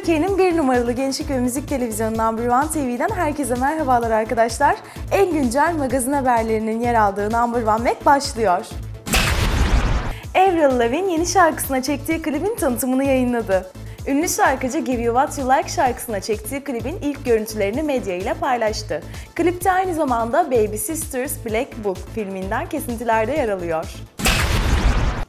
Türkiye'nin bir numaralı gençlik ve müzik televizyonu Number One TV'den herkese merhabalar arkadaşlar. En güncel magazin haberlerinin yer aldığı Number One Mac başlıyor. Avril Lavigne yeni şarkısına çektiği klibin tanıtımını yayınladı. Ünlü şarkıcı Give You What You Like şarkısına çektiği klibin ilk görüntülerini medya ile paylaştı. Klipte aynı zamanda Baby Sisters Black Book filminden kesintiler de yer alıyor.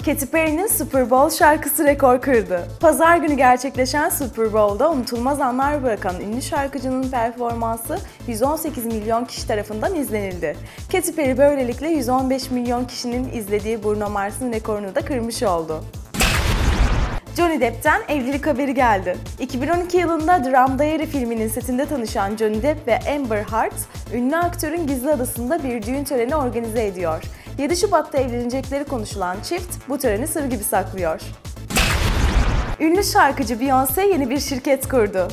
Katy Perry'nin Super Bowl şarkısı rekor kırdı. Pazar günü gerçekleşen Super Bowl'da unutulmaz anlar bırakan ünlü şarkıcının performansı 118 milyon kişi tarafından izlenildi. Katy Perry böylelikle 115 milyon kişinin izlediği Bruno Mars'ın rekorunu da kırmış oldu. Johnny Depp'ten evlilik haberi geldi. 2012 yılında Drum Diary filminin setinde tanışan Johnny Depp ve Amber Heard, ünlü aktörün gizli adasında bir düğün töreni organize ediyor. 7 Şubat'ta evlenecekleri konuşulan çift bu töreni sır gibi saklıyor. Ünlü şarkıcı Beyoncé yeni bir şirket kurdu.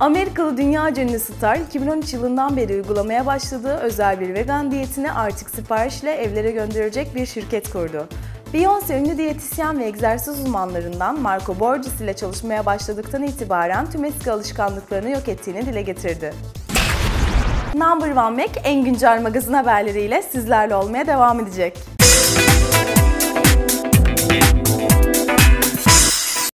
Amerikalı dünya ünlü star 2013 yılından beri uygulamaya başladığı özel bir vegan diyetini artık siparişle evlere gönderecek bir şirket kurdu. Beyoncé ünlü diyetisyen ve egzersiz uzmanlarından Marco Borges ile çalışmaya başladıktan itibaren tüm eski alışkanlıklarını yok ettiğini dile getirdi. Number One Mac en güncel magazin haberleriyle sizlerle olmaya devam edecek.